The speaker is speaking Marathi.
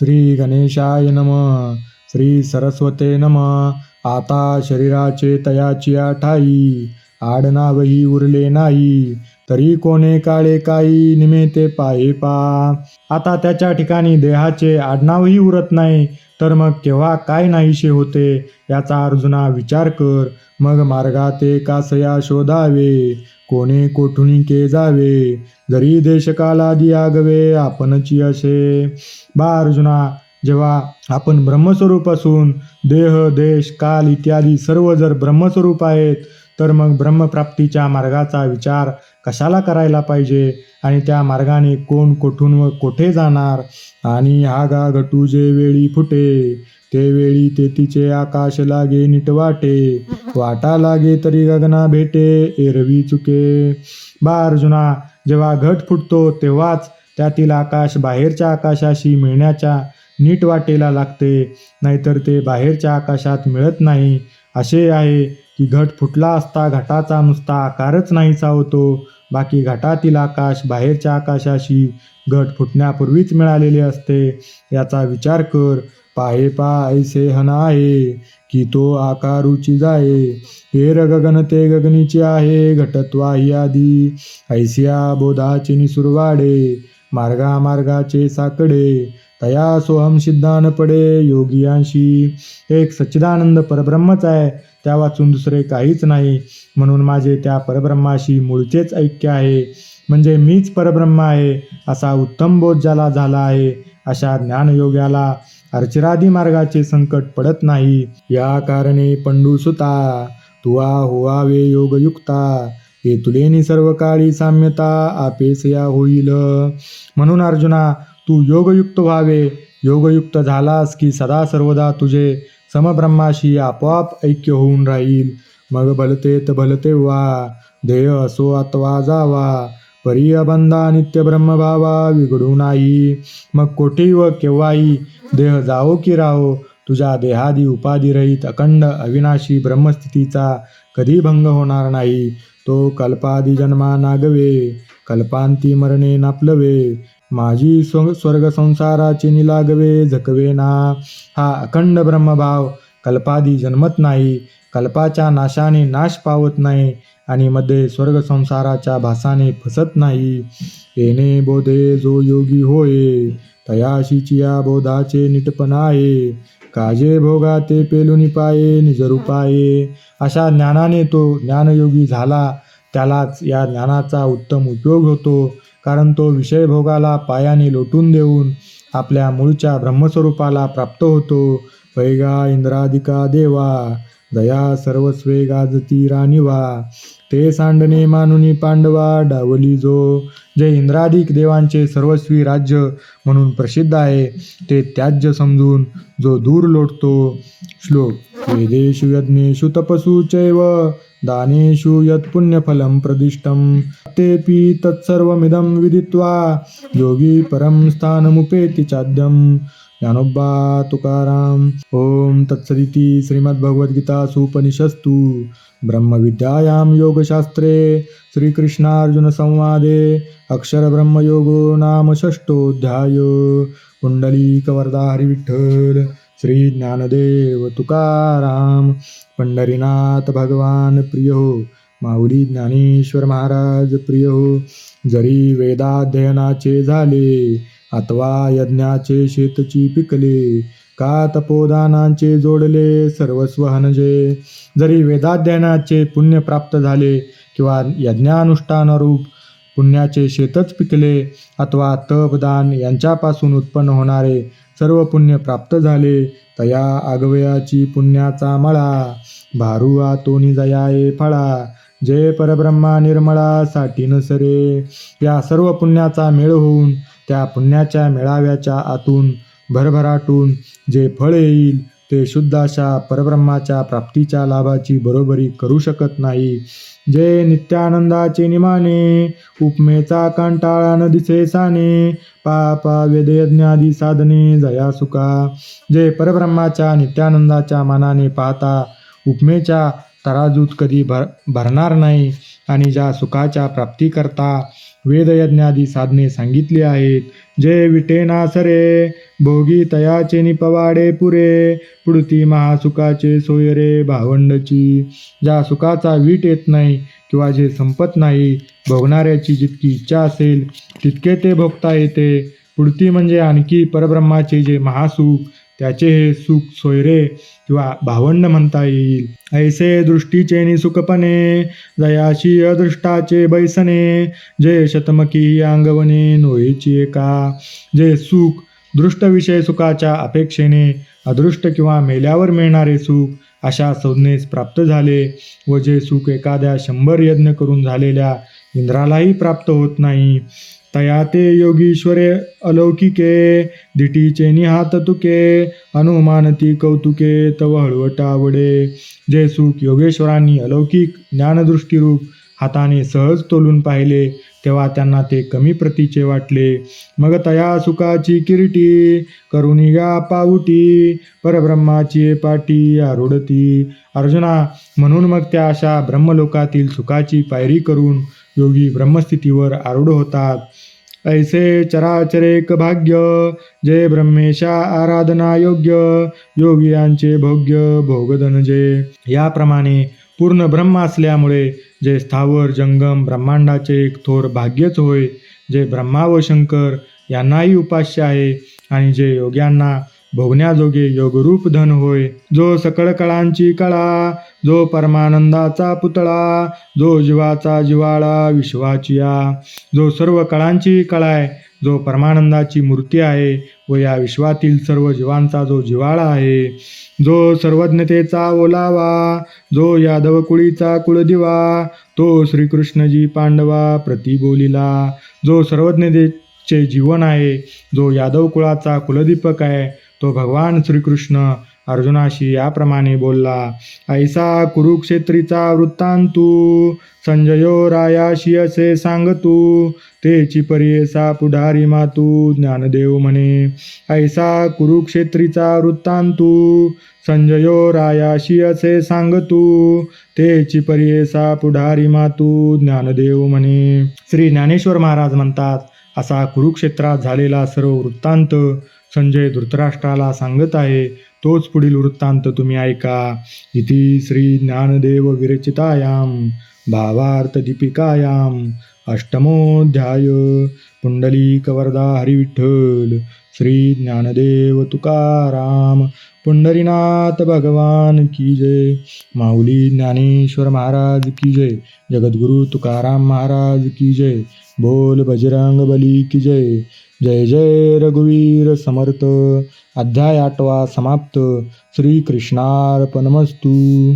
श्री गणेशाय नम. श्री सरस्वते नम. आता शरीराचे तयाची ठाई आडनावही उरले नाही तरी कोणे काळे काही निमेते पाये पा आता त्याच्या ठिकाणी देहाचे आडनावही उरत नाही तर मग केव्हा काय नाहीशे होते याचा अर्जुना विचार कर मग मार्गाते कासया शोधावे कोणे कोठुनी के जावे जरी देशकालादी आगवे आपणची असे बा अर्जुना जेव्हा आपण ब्रह्मस्वरूप असून देह देश काल इत्यादी सर्व जर ब्रह्मस्वरूप आहेत तर मग ब्रह्मप्राप्तीच्या मार्गाचा विचार कशाला करायला पाहिजे? आणि त्या मार्गाने कोण कोठून व कोठे जाणार? आणि हा गा घटू जे वेळी फुटे ते वेळी ते तिचे आकाश लागे नीट वाटे. वाटा लागे तरी गगना भेटे एरवी चुके. बा अर्जुना जेव्हा घट फुटतो तेव्हाच त्यातील आकाश बाहेरच्या आकाशाशी मिळण्याच्या नीट वाटेला लागते. नाहीतर ते बाहेरच्या आकाशात मिळत नाही. असे आहे. की घट फुटला असता घटाचा नुसता आकारच नाहीसा होतो. बाकी घटातील आकाश बाहेरच्या आकाशाशी घट फुटण्यापूर्वीच मिळालेले असते. याचा विचार कर. पाहे पा हना आहे की तो आकारूची जाये हे र गगन ते गगनीची आहे. घटत्वाही आधी ऐसिया बोधाचे निसुरवाडे मार्गा मार्गाचे साकडे. तया सोहम सिद्धान पडे योगियांशी। एक सच्चिदानंद परब्रह्मच आहे त्या वाचून दुसरे काहीच नाही. म्हणून माझे त्या परब्रह्माशी मूळचेच ऐक्य आहे. म्हणजे मीच परब्रह्म आहे असा उत्तम बोध ज्याला झाला आहे अशा ज्ञानयोग्याला अर्चिरादी मार्गाचे संकट पडत नाही. या कारणे पंडुसुता तुवा होवावे योगयुक्ता हे तुलेनी सर्व काळी साम्यता आपेसया होईल. म्हणून अर्जुना तू योगयुक्त व्हावे. योगयुक्त झालास की सदा सर्वदा तुझे समब्रह्माशी आपोआप ऐक्य होऊन राहील. मग भलतेत भलते वा ध्येय असो अथवा जावा. परी अबंधा नित्य ब्रह्मभावा बिघडू नाही. मग कोठेही व केव्हाही देह जाओ की राहो. तुझ्या देहादी उपाधिरहित अखंड अविनाशी ब्रह्मस्थितीचा कधी भंग होणार नाही. तो कल्पादी जन्मा नागवे. कल्पांती मरणे नापलवे. माझी स्व स्वर्ग संसाराचे निलागवे झकवे ना. हा अखंड ब्रह्मभाव कल्पादी जन्मत नाही. कल्पाच्या नाशाने नाश पावत नाही आणि मध्ये स्वर्ग संसाराच्या भासाने फसत नाही. येणे बोधे जो योगी होय तयाशीची या बोधाचे निटपण आहे काजे भोगा ते पेलुनी पाये निजरूपाये अशा ज्ञानाने तो ज्ञानयोगी झाला त्यालाच या ज्ञानाचा उत्तम उपयोग होतो. कारण तो विषयभोगाला पायाने लोटून देऊन आपल्या मूळच्या ब्रह्मस्वरूपाला प्राप्त होतो. वैगा इंद्रादिका देवा दया सर्वस्वे गाजती रानिवा ते सांडणे मानुनी पांडवा डावली जो जे इंद्रादिक देवांचे सर्वस्वी राज्य म्हणून प्रसिद्ध आहे ते त्याज्य समजून जो दूर लोटतो. श्लोक वेदेशु यज्ञेषु तपसु चैव दानेषु यत्पुण्यफलं प्रदिष्टं तेऽपि तत्सर्वमिदं विदित्वा योगी परं स्थानमुपेति चाद्यं ज्ञानोबा तुकाराम ओम तत्सदिति श्रीमद्भगवद्गीतासूपनिषस्तु ब्रह्मविद्यायां योगशास्त्रे श्रीकृष्णार्जुनसंवादे अक्षरब्रह्मयोगो नाम षष्ठोऽध्यायो। पुण्डलीकवरदा हरिविठ्ठल श्रीज्ञानदेव तुकाराम पंढरीनाथ भगवान प्रियो। माऊली ज्ञानेश्वर महाराज प्रिय हो जरी वेदाध्ययनाचे झाले अथवा यज्ञाचे शेतची पिकले का तपोदानांचे जोडले सर्वस्व हनजे जरी वेदाध्ययनाचे पुण्य प्राप्त झाले किंवा यज्ञानुष्ठानरूप पुण्याचे शेतच पिकले अथवा तपदान यांच्यापासून उत्पन्न होणारे सर्व पुण्य प्राप्त झाले तया आगवयाची पुण्याचा मळा भारुआ तोनी जयाये फळा जय परब्रह्मा निर्मळा साठी नसरे. या सर्व पुण्याचा मेळ होऊन त्या पुण्याच्या मेळाव्याच्या आतून भरभराटून जे फळ येईल ते शुद्ध अशा परब्रह्माच्या प्राप्तीच्या लाभाची बरोबरी करू शकत नाही. जे नित्यानंदाचे निमाने उपमेचा कंटाळा न दिसे साने पापा वेदयज्ञादी साधने जया सुका. जे परब्रह्माच्या नित्यानंदाच्या मानाने पाहता उपमेच्या तराजूत कधी भर भरणार नाही. आणि ज्या सुखाच्या प्राप्तीकरता वेदयज्ञादी साधने सांगितली आहेत. जे विटेना सरे भोगी तयाचे निपवाडे पुरे. पुढती महासुखाचे सोयरे भावंडची. ज्या सुखाचा वीट येत नाही किंवा जे संपत नाही भोगणाऱ्याची जितकी इच्छा असेल तितके ते भोगता येते. पुढती म्हणजे आणखी परब्रह्माचे जे महासुख त्याचे हे सुख सोयरे किंवा भावंड म्हणता येईल. ऐसे दृष्टीचे निसुखपणे जयाशी अदृष्टाचे बैसने जे शतमकी अंगवने नोईची एका जे सुख दृष्ट विषय सुखाच्या अपेक्षेने अदृष्ट किंवा मेल्यावर मिळणारे सुख अशा संज्ञेस प्राप्त झाले व जे सुख एखाद्या शंभर यज्ञ करून झालेल्या इंद्रालाही प्राप्त होत नाही. तया ते योगीश्वरे अलौकिके दिटीचे निहात तुके अनुमानती कौतुके तव हळवटावडे आवडे सुख योगेश्वरांनी अलौकिक ज्ञानदृष्टीरूप हाताने सहज तोलून पाहिले तेव्हा त्यांना ते कमी प्रतीचे वाटले. मग तया सुखाची किरीटी करुणी गा पाऊटी परब्रह्माची पाटी आरुडती अर्जुना म्हणून मग त्या अशा ब्रह्मलोकातील सुखाची पायरी करून योगी ब्रह्मस्थितीवर आरूढ होतात. ऐसे चराचरेक भाग्य जे ब्रह्मेशा आराधना योग्य योगियांचे भोग्य भोगधन जे याप्रमाणे पूर्ण ब्रह्म असल्यामुळे जे स्थावर जंगम ब्रह्मांडाचे एक थोर भाग्यच होय जे ब्रह्मा व शंकर यांनाही उपास्य आहे आणि जे योग्यांना भोगण्याजोगे योगरूप धन होय. जो सकळ कळांची कळा जो परमानंदाचा पुतळा जो जीवाचा जिवाळा विश्वाचिया जो सर्व कळांची कळाय जो परमानंदाची मूर्ती आहे व या विश्वातील सर्व जीवांचा जो जिवाळा आहे. जो सर्वज्ञतेचा ओलावा जो यादव कुळीचा कुळदिवा तो श्रीकृष्णजी पांडवा प्रतिबोलीला. जो सर्वज्ञतेचे जीवन आहे जो यादव कुळाचा कुलदीपक आहे तो भगवान श्रीकृष्ण अर्जुनाशी याप्रमाणे बोलला ऐसा कुरुक्षेत्रीचा वृत्तांतू संजयो रायाशी असे सांगतू तेची परियेसा पुढारी मातू ज्ञानदेव म्हणे. ऐसा कुरुक्षेत्रीचा वृत्तांतू संजयो रायाशी असे सांगतू तेची परियेसा पुढारी मातू ज्ञानदेव म्हणे. श्री ज्ञानेश्वर महाराज म्हणतात असा कुरुक्षेत्रात झालेला सर्व वृत्तांत संजय धृतराष्ट्राला सांगत आहे तोच पुढील वृत्तांत तुम्ही ऐका. इति श्री ज्ञानदेव विरचितायाम भावार्थ दीपिकायाम अष्टमोध्याय पुंडलीकवरदा हरिविठ्ठल श्री ज्ञानदेव तुकाराम पुंडरीनाथ भगवान की जय माऊली ज्ञानेश्वर महाराज की जय जगद्गुरु तुकाराम महाराज की जय बोल बजरंग बली की जय जय जय रघुवीर समर्थ. अध्याय आठवा समाप्त. श्रीकृष्णार्पणमस्तू.